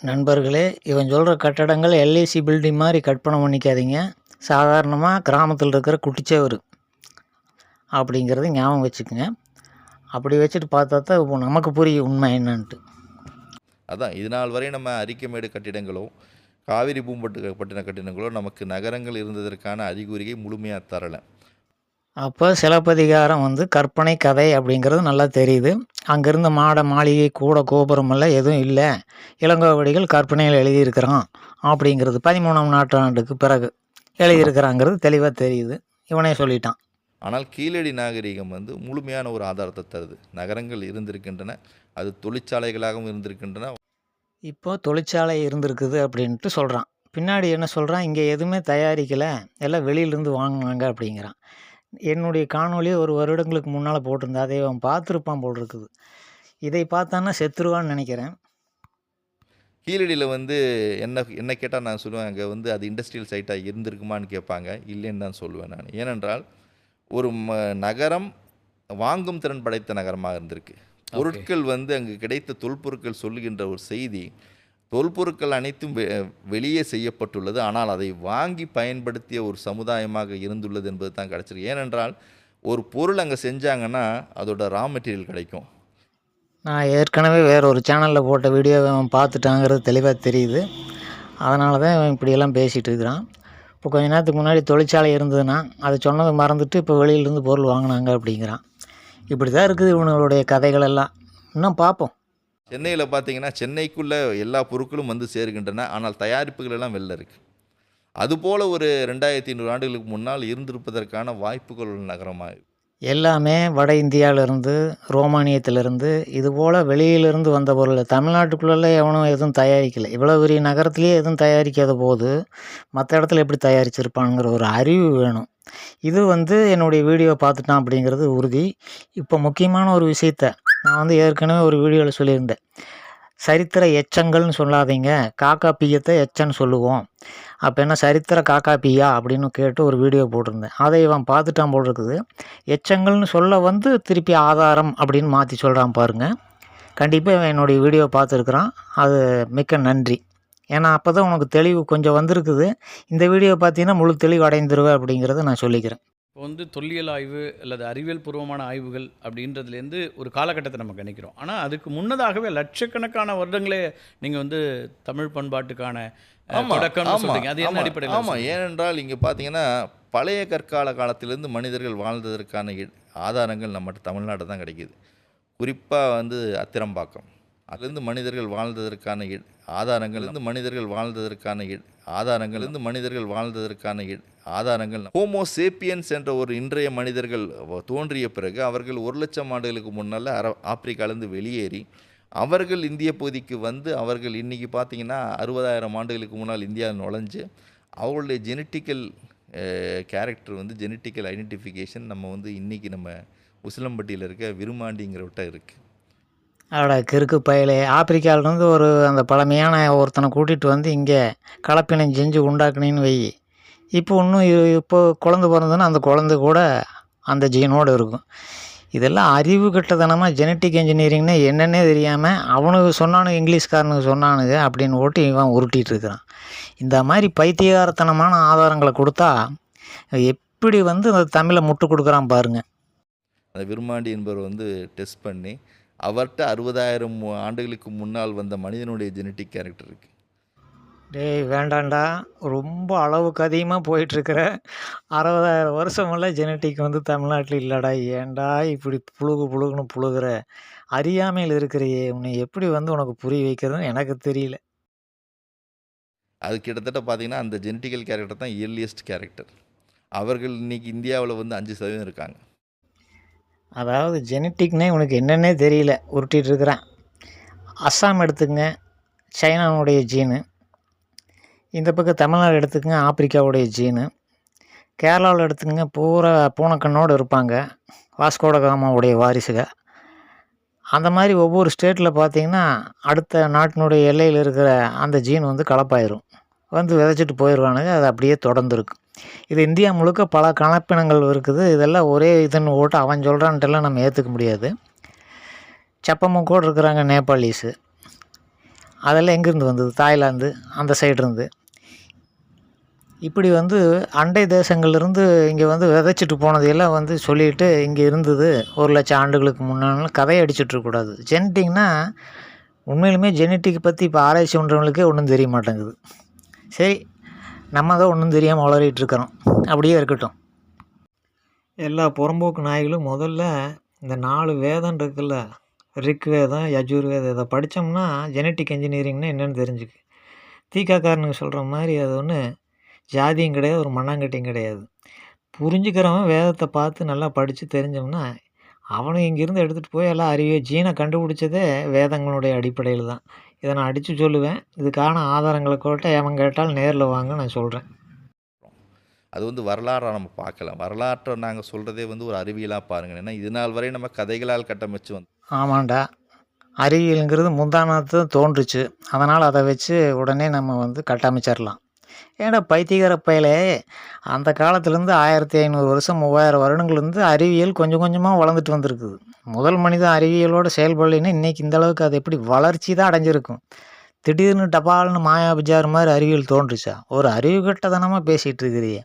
நண்பர்களே இவன் சொல்கிற கட்டடங்கள் எல்ஐசி பில்டிங் மாதிரி கற்பனை பண்ணிக்காதீங்க. சாதாரணமாக கிராமத்தில் இருக்கிற குட்டிச்சவர் அப்படிங்கிறத ஞாபகம் வச்சுக்கோங்க. அப்படி வச்சுட்டு பார்த்தா தான் இப்போ நமக்கு புரியும் உண்மை என்னன்ட்டு. அதான் இது நாள் வரை நம்ம அரிக்கமேடு கட்டிடங்களோ காவிரி பூம்பட்டு பட்டின கட்டிடங்களோ நமக்கு நகரங்கள் இருந்ததற்கான அறிகுறியை முழுமையாக தரலை. அப்போ சிலப்பதிகாரம் வந்து கற்பனை கதை அப்படிங்கிறது நல்லா தெரியுது. அங்கேருந்த மாட மாளிகை கூட கோபுரம் எல்லாம் எதுவும் இல்லை. இளங்கோவடிகள் கற்பனையில் எழுதியிருக்கிறான் அப்படிங்கிறது பதிமூணாம் நூற்றாண்டுக்கு பிறகு. எழுதியிருக்கிறாங்கிறது தெளிவாக தெரியுது. இவனே சொல்லிட்டான். ஆனால் கீழடி நாகரிகம் வந்து முழுமையான ஒரு ஆதாரத்தை தருது. நகரங்கள் இருந்திருக்கின்றன அது தொழிற்சாலைகளாகவும் இருந்திருக்கின்றன. இப்போ தொழிற்சாலை இருந்திருக்குது அப்படின்ட்டு சொல்கிறான் பின்னாடி என்ன சொல்கிறான் இங்கே எதுவுமே தயாரிக்கலை எல்லாம் வெளியிலேருந்து வாங்கினாங்க அப்படிங்கிறான். என்னுடைய காணொளி ஒரு வருடங்களுக்கு முன்னால் போட்டிருந்தேன். அதை அவன் பார்த்துருப்பான் போல் இருக்குது. இதை பார்த்தான்னா செத்துருவான்னு நினைக்கிறேன். கீழடியில் வந்து என்ன என்ன கேட்டால் நான் சொல்லுவேன் அங்கே வந்து அது இண்டஸ்ட்ரியல் சைட்டாக இருந்திருக்குமான்னு கேட்பாங்க. இல்லைன்னு தான் சொல்லுவேன் நான். ஏனென்றால் ஒரு ம நகரம் வாங்கும் திறன் படைத்த நகரமாக இருந்திருக்கு. பொருட்கள் வந்து அங்கு கிடைத்த தொல்பொருட்கள் சொல்லுகின்ற ஒரு செய்தி தொல்பொருட்கள் அனைத்தும் வெ வெளியே செய்யப்பட்டுள்ளது. ஆனால் அதை வாங்கி பயன்படுத்திய ஒரு சமுதாயமாக இருந்துள்ளது என்பது தான் கிடச்சிருக்கு. ஏனென்றால் ஒரு பொருள் அங்கே செஞ்சாங்கன்னா அதோட ரா மெட்டீரியல் கிடைக்கும். நான் ஏற்கனவே வேற ஒரு சேனலில் போட்ட வீடியோவை அவன் பார்த்துட்டாங்கிறது தெளிவாக தெரியுது. அதனால தான் இவன் இப்படியெல்லாம் பேசிகிட்டு இருக்கிறான். இப்போ கொஞ்ச நேரத்துக்கு முன்னாடி தொழிற்சாலை இருந்ததுன்னா அதை சொன்னதை மறந்துட்டு இப்போ வெளியிலேருந்து பொருள் வாங்கினாங்க அப்படிங்கிறான். இப்படி தான் இருக்குது இவனுங்களுடைய கதைகள் எல்லாம். இன்னும் பார்ப்போம். சென்னையில் பார்த்தீங்கன்னா சென்னைக்குள்ளே எல்லா பொருட்களும் வந்து சேருகின்றன. ஆனால் தயாரிப்புகள் எல்லாம் வெளில இருக்குது அதுபோல் ஒரு ரெண்டாயிரத்தி ஐநூறு ஆண்டுகளுக்கு முன்னால் இருந்திருப்பதற்கான வாய்ப்புகள் உள்ள நகரமாக எல்லாமே வட இந்தியாவிலேருந்து ரோமானியத்திலேருந்து இதுபோல் வெளியிலேருந்து வந்த பொருள். தமிழ்நாட்டுக்குள்ளே எவனும் எதுவும் தயாரிக்கலை. இவ்வளோ பெரிய நகரத்துலேயே எதுவும் தயாரிக்காத போது மற்ற இடத்துல எப்படி தயாரிச்சிருப்பானுங்கிற ஒரு அறிவு வேணும். இது வந்து என்னுடைய வீடியோ பார்த்துட்டான் அப்படிங்கிறது உறுதி. இப்போ முக்கியமான ஒரு விஷயத்த நான் வந்து ஏற்கனவே ஒரு வீடியோவில் சொல்லியிருந்தேன். சரித்திர எச்சங்கள்னு சொல்லாதீங்க. காக்கா பியத்தை எச்சன்னு சொல்லுவோம். அப்போ என்ன சரித்திர காக்கா பியா அப்படின்னு கேட்டு ஒரு வீடியோ போட்டிருந்தேன். அதை இவன் பார்த்துட்டான் போல் இருக்குது. எச்சங்கள்னு சொல்ல வந்து திருப்பி ஆதாரம் அப்படின்னு மாற்றி சொல்கிறான் பாருங்க. கண்டிப்பாக இவன் என்னுடைய வீடியோ பார்த்துருக்குறான். அது மிக்க நன்றி. ஏன்னா அப்போ தான் உனக்கு தெளிவு கொஞ்சம் வந்திருக்குது. இந்த வீடியோ பார்த்தீங்கன்னா முழு தெளிவு அடைந்துருவேன் அப்படிங்கிறத நான் சொல்லிக்கிறேன். இப்போ வந்து தொல்லியல் ஆய்வு அல்லது அறிவியல் பூர்வமான ஆய்வுகள் அப்படின்றதுலேருந்து ஒரு காலகட்டத்தை நம்ம கணிக்கிறோம். ஆனால் அதுக்கு முன்னதாகவே லட்சக்கணக்கான வருடங்களே நீங்கள் வந்து தமிழ் பண்பாட்டுக்கான அது அடிப்படையில் ஆமா. ஏனென்றால் இங்கே பார்த்தீங்கன்னா பழைய கற்கால காலத்திலிருந்து மனிதர்கள் வாழ்ந்ததற்கான ஆதாரங்கள் நம்மகிட்ட தமிழ்நாடு தான் கிடைக்குது. குறிப்பாக வந்து அத்திரம்பாக்கம். அதுலேருந்து மனிதர்கள் வாழ்ந்ததற்கான ஆதாரங்கள் வந்து மனிதர்கள் வாழ்ந்ததற்கான ஆதாரங்கள் வந்து மனிதர்கள் வாழ்ந்ததற்கான ஆதாரங்கள். ஹோமோ சேப்பியன்ஸ் என்ற ஒரு இன்றைய மனிதர்கள் தோன்றிய பிறகு அவர்கள் ஒரு லட்சம் ஆண்டுகளுக்கு முன்னால் அர ஆப்பிரிக்காலேருந்து வெளியேறி அவர்கள் இந்திய பகுதிக்கு வந்து அவர்கள் இன்றைக்கி பார்த்தீங்கன்னா அறுபதாயிரம் ஆண்டுகளுக்கு முன்னால் இந்தியாவில் நுழைஞ்சு அவர்களுடைய ஜெனட்டிக்கல் கேரக்டர் வந்து ஜெனட்டிக்கல் ஐடென்டிஃபிகேஷன் நம்ம வந்து இன்றைக்கி நம்ம உசிலம்பட்டியில் இருக்க விருமாண்டிங்கிறவட்ட இருக்குது அவட கிறுக்கு பயலே. ஆப்பிரிக்காவிலேருந்து ஒரு அந்த பழமையான ஒருத்தனை கூட்டிகிட்டு வந்து இங்கே கலப்பினம் செஞ்சு உண்டாக்குனேன்னு வை இப்போ இன்னும் இப்போ குழந்த பிறந்ததுன்னா அந்த குழந்த கூட அந்த ஜீனோடு இருக்கும். இதெல்லாம் அறிவு கட்டதனமாக ஜெனட்டிக் இன்ஜினியரிங்னா என்னென்னே தெரியாமல் அவனுக்கு சொன்னானுங்க இங்கிலீஷ்காரனுக்கு சொன்னானுங்க அப்படின்னு ஓட்டி இவன் உருட்டிகிட்டு இருக்கிறான். இந்த மாதிரி பைத்தியகாரத்தனமான ஆதாரங்களை கொடுத்தா எப்படி வந்து அந்த தமிழை முட்டு கொடுக்குறான் பாருங்கள் அந்த விருமாண்டி என்பவர் வந்து டெஸ்ட் பண்ணி அவர்கிட்ட அறுபதாயிரம் ஆண்டுகளுக்கு முன்னால் வந்த மனிதனுடைய ஜெனட்டிக் கேரக்டர் இருக்குது டேய் வேண்டாம்டா ரொம்ப அளவுக்கு அதிகமாக போயிட்டுருக்கிற. அறுபதாயிரம் வருஷமெல்லாம் ஜெனட்டிக் வந்து தமிழ்நாட்டில் இல்லைடா. ஏன்டா இப்படி புழுகு புழுகுன்னு புழுகுற? அறியாமையில் இருக்கிறையே. உன்னை எப்படி வந்து உனக்கு புரிய வைக்கிறதுன்னு எனக்கு தெரியல. அது கிட்டத்தட்ட பார்த்தீங்கன்னா அந்த ஜெனட்டிக்கல் கேரக்டர் தான் இயர்லியஸ்ட் கேரக்டர் அவர்கள் இன்னைக்கு இந்தியாவில் வந்து அஞ்சு சதவீதம் இருக்காங்க. அதாவது ஜெனட்டிக்னே உனக்கு என்னன்னே தெரியல. உருட்டிட்டு இருக்கிறான். அஸ்ஸாம் எடுத்துக்கங்க. சைனாவுடைய ஜீனு இந்த பக்கம் தமிழ்நாடு எடுத்துக்கங்க ஆப்பிரிக்காவுடைய ஜீனு. கேரளாவில் எடுத்துக்கங்க பூரா பூனைக்கண்ணோடு இருப்பாங்க. வாஸ்கோடகாமாவுடைய வாரிசுக அந்த மாதிரி ஒவ்வொரு ஸ்டேட்டில் பார்த்தீங்கன்னா அடுத்த நாட்டினுடைய எல்லையில் இருக்கிற அந்த ஜீன் வந்து கலப்பாயிரும். வந்து விதைச்சிட்டு போயிடுவானுங்க அது அப்படியே தொடர்ந்து இருக்கும் இது இந்தியா முழுக்க பல கலப்பினங்கள் இருக்குது. இதெல்லாம் ஒரே இதுன்னு ஓட்டு அவன் சொல்கிறான்ட்டெல்லாம் நம்ம ஏற்றுக்க முடியாது. சப்பமுக்கோடு இருக்கிறாங்க நேபாளிஸு. அதெல்லாம் எங்கேருந்து வந்தது? தாய்லாந்து அந்த சைடு இருந்து. இப்படி வந்து அண்டை தேசங்கள்லேருந்து இங்கே வந்து விதைச்சிட்டு போனதையெல்லாம் வந்து சொல்லிட்டு இங்கே இருந்தது ஒரு லட்சம் ஆண்டுகளுக்கு முன்னாலும் கதையை அடிச்சிட்டு இருக்கக்கூடாது ஜெனட்டிக்னா உண்மையிலுமே ஜெனட்டிக் பற்றி இப்போ ஆராய்ச்சி பண்ணுறவங்களுக்கே ஒன்றும் தெரிய மாட்டேங்குது. சரி நம்ம தான் ஒன்றும் தெரியாமல் வளரிட்டு இருக்கிறோம். அப்படியே இருக்கட்டும். எல்லா புறம்போக்கு நாய்களும் முதல்ல இந்த நாலு வேதம் இருக்குல்ல ரிக் வேதம் யஜுர் வேதம் இதை படித்தோம்னா ஜெனட்டிக் இன்ஜினியரிங்னா என்னென்னு தெரிஞ்சுக்கு. தீக்காக்காரனுக்கு சொல்கிற மாதிரி அது ஒன்று ஜாதியும் கிடையாது ஒரு மண்ணாங்கட்டியும் கிடையாது. புரிஞ்சுக்கிறவன் வேதத்தை பார்த்து நல்லா படித்து தெரிஞ்சோம்னா அவனும் இங்கேருந்து எடுத்துகிட்டு போய் எல்லாம் அறிவிய ஜீனை கண்டுபிடிச்சதே வேதங்களுடைய அடிப்படையில் தான். இதை நான் அடித்து சொல்லுவேன். இதுக்கான ஆதாரங்களை கோட்ட எவன் கேட்டால் நேரில் வாங்க நான் சொல்கிறேன் அது வந்து வரலாறாக நம்ம பார்க்கலாம். வரலாற்றை நாங்கள் சொல்கிறதே வந்து ஒரு அறிவியலாக பாருங்கள் ஏன்னா இது நாள் வரை நம்ம கதைகளால் கட்டமைச்சு வந்து ஆமாண்டா. அறிவியலுங்கிறது முந்தானத்து தோன்றுச்சு. அதனால் அதை வச்சு உடனே நம்ம வந்து கட்டமைச்சிடலாம் ஏன்னா பைத்தியகார பயலே? அந்த காலத்துலேருந்து ஆயிரத்தி ஐநூறு வருஷம் மூவாயிரம் வருடங்கள்லேருந்து அறிவியல் கொஞ்சம் கொஞ்சமாக வளர்ந்துட்டு வந்திருக்குது. முதல் மனிதன் அறிவியலோட செயல்படலைன்னா இன்றைக்கி இந்த அளவுக்கு அது எப்படி வளர்ச்சி தான் அடைஞ்சிருக்கும். திடீர்னு டபால்னு மாயாபிஜார் மாதிரி அறிவியல் தோன்றுச்சா? ஒரு அறிவு பேசிகிட்டு இருக்கிறியே.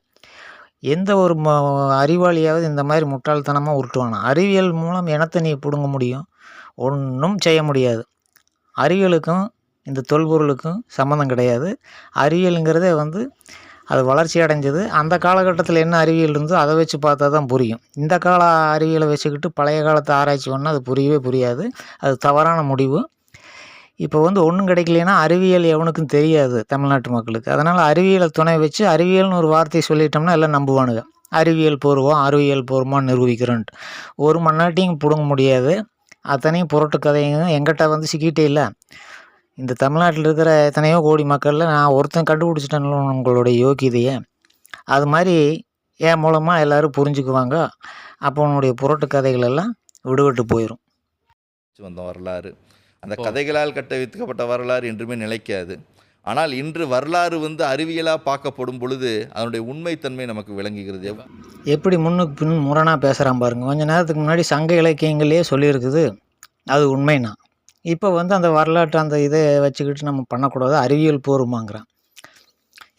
எந்த ஒரு ம அறிவாளியாவது இந்த மாதிரி முட்டாள்தனமாக உருட்டுவானா? அறிவியல் மூலம் இனத்தை நீ பிடுங்க முடியும். ஒன்றும் செய்ய முடியாது. அறிவியலுக்கும் இந்த தொல்பொருளுக்கும் சம்மந்தம் கிடையாது. அறிவியலுங்கிறதே வந்து அது வளர்ச்சி அடைஞ்சது. அந்த காலகட்டத்தில் என்ன அறிவியல் இருந்தோ அதை வச்சு பார்த்தா தான் புரியும். இந்த கால அறிவியலை வச்சுக்கிட்டு பழைய காலத்து ஆராய்ச்சி பண்ணால் அது புரியவே புரியாது. அது தவறான முடிவு. இப்போ வந்து ஒன்றும் கிடைக்கலனா அறிவியல் எவனுக்கும் தெரியாது தமிழ்நாட்டு மக்களுக்கு. அதனால் அறிவியலை துணை வச்சு அறிவியல்னு ஒரு வார்த்தையை சொல்லிட்டோம்னா எல்லாம் நம்புவானுங்க. அறிவியல் பூர்வம் அறிவியல் பூர்வமாக நிரூபிக்கிறோன்ட்டு. ஒரு மண்ணாட்டையும் பிடுங்க முடியாது. அத்தனையும் புரட்டு கதைங்க எங்கிட்ட வந்து சிக்கிட்டே இல்லை. இந்த தமிழ்நாட்டில் இருக்கிற எத்தனையோ கோடி மக்களில் நான் ஒருத்தன் கண்டுபிடிச்சிட்டேன்ல உங்களுடைய யோக்கியதையை அது மாதிரி என் மூலமாக எல்லோரும் புரிஞ்சுக்குவாங்க. அப்போ உன்னுடைய புரட்டு கதைகள் எல்லாம் விடுபட்டு போயிடும் வந்த வரலாறு. அந்த. கதைகளால் கட்டமைக்கப்பட்ட வரலாறு என்றுமே நிலைக்காது. ஆனால் இன்று வரலாறு வந்து அறிவியலாக பார்க்கப்படும் பொழுது அதனுடைய உண்மைத்தன்மை நமக்கு விளங்குகிறது. எப்படி முன்னுக்கு பின் முரணாக பேசுகிறான் பாருங்க. கொஞ்ச நேரத்துக்கு முன்னாடி சங்க இலக்கியங்களே சொல்லியிருக்குது அது உண்மைனா. இப்போ வந்து அந்த வரலாற்று அந்த இதை வச்சுக்கிட்டு நம்ம பண்ணக்கூடாது அறிவியல் பூர்வமாங்கிறான்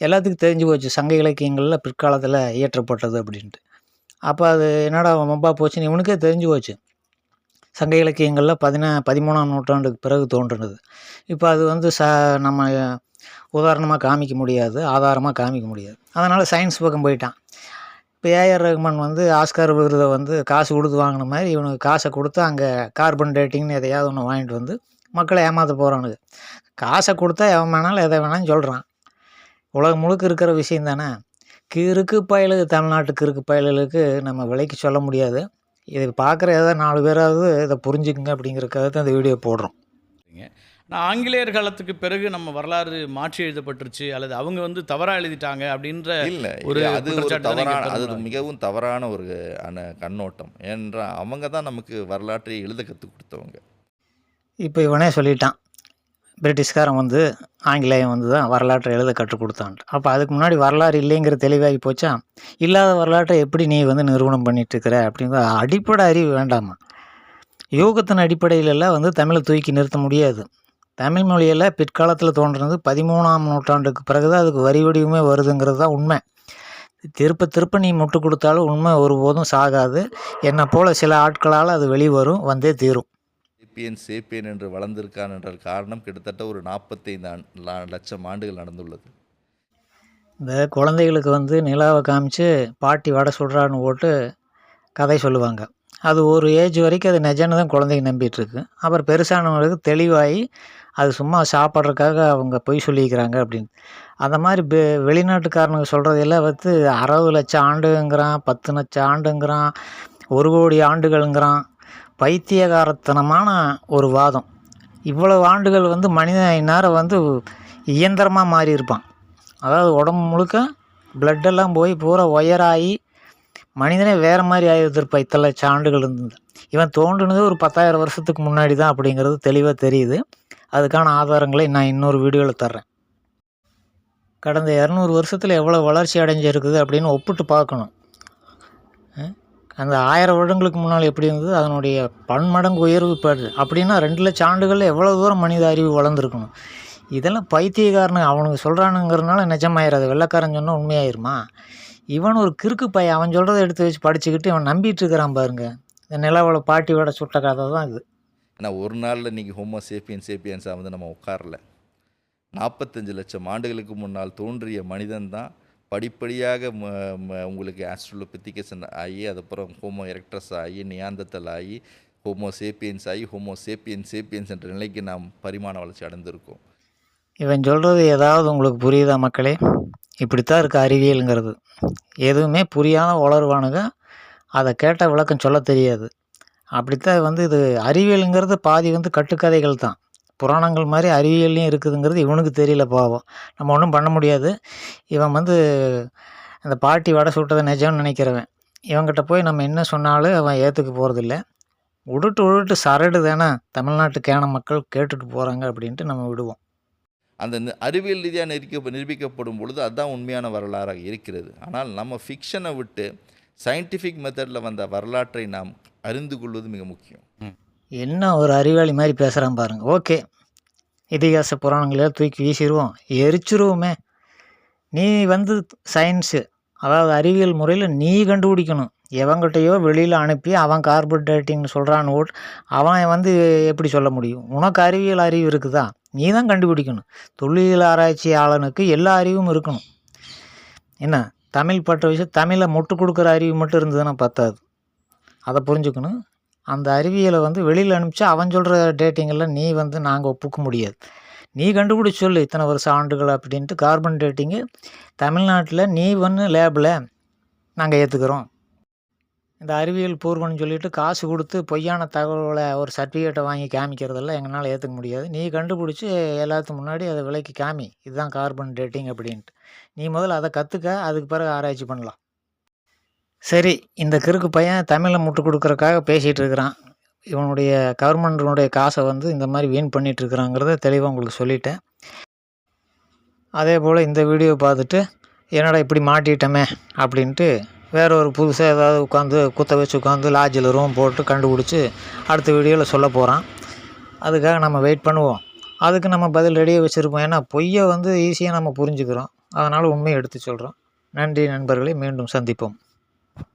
எல்லாத்துக்கும் தெரிஞ்சு போச்சு சங்க இலக்கியங்களில் பிற்காலத்தில் இயற்றப்பட்டது அப்படின்ட்டு. அப்போ அது என்னடா மொம்பா போச்சுன்னு இவனுக்கே தெரிஞ்சு போச்சு. சங்க இலக்கியங்களில் பதினா பதிமூணாம் நூற்றாண்டுக்கு பிறகு தோன்றுனது. இப்போ அது வந்து ச நம்ம உதாரணமாக காமிக்க முடியாது ஆதாரமாக காமிக்க முடியாது. அதனால் சயின்ஸ் பக்கம் போயிட்டான். இப்போ ஏஆர் ரஹ்மான் வந்து ஆஸ்கார் விருதை வந்து காசு கொடுத்து வாங்கின மாதிரி இவனுக்கு காசை கொடுத்து அங்கே கார்பன் டேட்டிங்னு எதையாவது ஒன்று வாங்கிட்டு வந்து மக்களை ஏமாற்ற போகிறானுங்க காசை கொடுத்தா எவன் வேணாலும் எதை வேணாலும் சொல்கிறான் உலகம் முழுக்க இருக்கிற விஷயம் தானே? கிறுக்கு பயலுக்கு தமிழ்நாட்டு கிறுக்கு பயல்களுக்கு நம்ம விலைக்கு சொல்ல முடியாது. இதை பார்க்குற ஏதாவது நாலு பேராவது இதை புரிஞ்சுக்குங்க அப்படிங்கிறதுக்காக தான் இந்த வீடியோ போடுறோம். நான் ஆங்கிலேயர் காலத்துக்கு பிறகு நம்ம வரலாறு மாற்றி எழுதப்பட்டுருச்சு அல்லது அவங்க வந்து தவறாக எழுதிட்டாங்க அப்படின்ற இல்லை ஒரு அது ஒரு தவறான அது மிகவும் தவறான ஒரு கண்ணோட்டம். ஏனென்றால் அவங்க தான் நமக்கு வரலாற்றை எழுத கற்றுக் கொடுத்தவங்க. இப்போ இவனே சொல்லிட்டான். பிரிட்டிஷ்காரன் வந்து ஆங்கிலேயம் வந்து தான் வரலாற்றை எழுத கற்றுக் கொடுத்தான்ட்டு. அப்போ அதுக்கு முன்னாடி வரலாறு இல்லைங்கிற தெளிவாகி போச்சா? இல்லாத வரலாற்றை எப்படி நீ வந்து நிறுவனம் பண்ணிட்டு இருக்கிற அப்படிங்கிற அடிப்படை அறிவு வேண்டாமா? யோகத்தின் அடிப்படையிலெல்லாம் வந்து தமிழை தூக்கி நிறுத்த முடியாது. தமிழ் மொழியில் பிற்காலத்தில் தோன்றினது பதிமூணாம் நூற்றாண்டுக்கு பிறகு தான் அதுக்கு வரி வடிவமே வருதுங்கிறது தான் உண்மை. திருப்ப திருப்ப நீ முட்டு கொடுத்தாலும் உண்மை ஒருபோதும் சாகாது. என்னை போல் சில ஆட்களால் அது வெளிவரும் வந்தே தீரும். சேப்பியன் சேப்பியன் என்று வளர்ந்திருக்கான் என்ற காரணம் கிட்டத்தட்ட ஒரு நாற்பத்தைந்து லட்சம் ஆண்டுகள் நடந்துள்ளது. இந்த குழந்தைகளுக்கு வந்து நிலாவை காமிச்சு பாட்டி வடை சுடுறான்னு போட்டு கதை சொல்லுவாங்க. அது ஒரு ஏஜ் வரைக்கும் அது நிஜம்னு தான் குழந்தைங்க நம்பிட்டு இருக்கு. அப்புறம் பெருசானவங்களுக்கு தெளிவாகி அது சும்மா சாப்பிட்றதுக்காக அவங்க பொய் சொல்லிக்கிறாங்க அப்படின்னு. அந்த மாதிரி வெ வெளிநாட்டுக்காரனுங்க சொல்கிறதெல்லாம் வந்து அறுபது லட்சம் ஆண்டுங்கிறான் பத்து லட்சம் ஆண்டுங்கிறான் ஒரு கோடி ஆண்டுகள்ங்கிறான். பைத்தியகாரத்தனமான ஒரு வாதம். இவ்வளவு ஆண்டுகள் வந்து மனித இந்நேரம் வந்து இயந்திரமாக மாறி இருப்பான் அதாவது உடம்பு முழுக்க பிளட்டெல்லாம் எல்லாம் போய் பூரா ஒயராகி மனிதனே வேறு மாதிரி ஆகிருந்திருப்பா இத்தனை லட்சம் ஆண்டுகள் இருந்து இவன் தோன்றுனது ஒரு பத்தாயிரம் வருஷத்துக்கு முன்னாடி தான் அப்படிங்கிறது தெளிவாக தெரியுது. அதுக்கான ஆதாரங்களை நான் இன்னொரு வீடியோவில் தர்றேன். கடந்த இரநூறு வருஷத்தில் எவ்வளோ வளர்ச்சி அடைஞ்சிருக்குது அப்படின்னு ஒப்பிட்டு பார்க்கணும். அந்த ஆயிரம் வருடங்களுக்கு முன்னால் எப்படி இருந்தது? அதனுடைய பன்மடங்கு உயர்வு பெறுது அப்படின்னா ரெண்டு லட்சம் ஆண்டுகளில் எவ்வளோ தூரம் மனித அறிவு வளர்ந்துருக்கணும்? இதெல்லாம் பைத்தியக்காரனு அவனுக்கு சொல்கிறானுங்கிறதுனால நிஜமாயிராது. வெள்ளைக்காரன் சொன்னால் உண்மையாயிருமா? இவன் ஒரு கிறுக்கு பையன். அவன் சொல்கிறத எடுத்து வச்சு படிச்சுக்கிட்டு இவன் நம்பிட்டு இருக்கிறான் பாருங்க. இந்த நிலவோட பாட்டியோட சுட்ட கதை தான் இது. ஆனால் ஒரு நாளில் இன்றைக்கி ஹோமோ சேப்பியன் சேப்பியன்ஸாக வந்து நம்ம உட்காரல. நாற்பத்தஞ்சு லட்சம் ஆண்டுகளுக்கு முன்னால் தோன்றிய மனிதன் தான் படிப்படியாக ம ம- உங்களுக்கு ஆஸ்ட்ரோலோபித்திகேஷன் ஆகி அதுக்கப்புறம் ஹோமோ எரக்டஸ் ஆகி நியாந்தத்தல் ஆகி ஹோமோ சேப்பியன்ஸ் ஆகி ஹோமோ சேப்பியன் சேப்பியன்ஸ் என்ற நிலைக்கு நாம் பரிமாண வளர்ச்சி அடைந்திருக்கோம். இவன் சொல்கிறது ஏதாவது உங்களுக்கு புரியுதா மக்களே? இப்படித்தான் இருக்குது அறிவியலுங்கிறது. எதுவுமே புரியாத உளருவானுங்க அதை கேட்ட விளக்கம் சொல்ல தெரியாது. அப்படித்தான் வந்து இது அறிவியலுங்கிறது பாதி வந்து கட்டுக்கதைகள் தான். புராணங்கள் மாதிரி அறிவியல்லையும் இருக்குதுங்கிறது இவனுக்கு தெரியல பாவம். நம்ம ஒன்றும் பண்ண முடியாது. இவன் வந்து அந்த பாட்டி வடை சுட்டதை நிஜம்னு நினைக்கிறவன். இவங்கிட்ட போய் நம்ம என்ன சொன்னாலும் அவன் ஏற்றுக்க போகிறதில்ல உடுட்டு உடுட்டு சரடு தானே தமிழ்நாட்டு கேன மக்கள் கேட்டுட்டு போகிறாங்க அப்படின்ட்டு நம்ம விடுவோம். அந்த அறிவியல் ரீதியாக நிரூபிக்க நிரூபிக்கப்படும் பொழுது அதுதான் உண்மையான வரலாறாக இருக்கிறது. ஆனால் நம்ம ஃபிக்ஷனை விட்டு சயின்டிஃபிக் மெத்தடில் வந்த வரலாற்றை நாம் அறிந்து கொள்வது மிக முக்கியம். என்ன ஒரு அறிவாளி மாதிரி பேசுகிறான் பாருங்க. ஓகே. இதிகாச புராணங்களையோ தூக்கி வீசிடுவோம் எரிச்சிருவோமே. நீ வந்து சயின்ஸு அதாவது அறிவியல் முறையில் நீ கண்டுபிடிக்கணும். எவங்கிட்டையோ வெளியில் அனுப்பி அவன் கார்பன் டேட்டிங்னு சொல்கிறான்னு ஓட் அவன் வந்து எப்படி சொல்ல முடியும்? உனக்கு அறிவியல் அறிவு இருக்குதா? நீ தான் கண்டுபிடிக்கணும். தொல்லியல் ஆராய்ச்சியாளனுக்கு எல்லா அறிவும் இருக்கணும். என்ன? தமிழ் பட்ட விஷயம் தமிழை முட்டு கொடுக்குற அறிவு மட்டும் இருந்ததுன்னா பத்தாது. அதை புரிஞ்சுக்கணும். அந்த அறிவியலை வந்து வெளியில் அனுப்பிச்சா அவன் சொல்கிற டேட்டிங்கெல்லாம் நீ வந்து நாங்கள் ஒப்புக்க முடியாது. நீ கண்டுபிடிச்ச சொல்லு இத்தனை வருஷம் ஆண்டுகள் அப்படின்ட்டு கார்பன் டேட்டிங்கு தமிழ்நாட்டில் நீ ஒன்று லேபில் நாங்கள் ஏற்றுக்கிறோம் இந்த அறிவியல் பூர்வம்னு சொல்லிட்டு காசு கொடுத்து பொய்யான தகவலை ஒரு சர்டிஃபிகேட்டை வாங்கி காமிக்கிறதெல்லாம் எங்களால் ஏற்றுக்க முடியாது. நீ கண்டுபிடிச்சி எல்லாத்துக்கும் முன்னாடி அதை விலைக்கு காமி. இதுதான் கார்பன் டேட்டிங் அப்படின்ட்டு. நீ முதல்ல அதை கற்றுக்க அதுக்கு பிறகு ஆராய்ச்சி பண்ணலாம். சரி இந்த கிறுக்கு பையன் தமிழை முட்டு கொடுக்குறக்காக பேசிகிட்டு இருக்கிறான். இவனுடைய கவர்மெண்ட்டினுடைய காசை வந்து இந்த மாதிரி வீண் பண்ணிகிட்ருக்குறாங்கிறத தெளிவாக உங்களுக்கு சொல்லிட்டேன். அதே போல் இந்த வீடியோ பார்த்துட்டு என்னடா இப்படி மாட்டிட்டோமே? அப்படின்ட்டு வேற ஒரு புதுசாக ஏதாவது உட்காந்து குத்த வச்சு உட்காந்து லாட்ஜில் ரூம் போட்டு கண்டுபிடிச்சி அடுத்த வீடியோவில் சொல்ல போகிறான் அதுக்காக நம்ம வெயிட் பண்ணுவோம். அதுக்கு நம்ம பதில் ரெடியாக வச்சுருப்போம். ஏன்னா பொய்யை வந்து ஈஸியாக நம்ம புரிஞ்சுக்கிறோம். அதனால் உண்மையை எடுத்து சொல்கிறோம் நன்றி நண்பர்களை மீண்டும் சந்திப்போம்.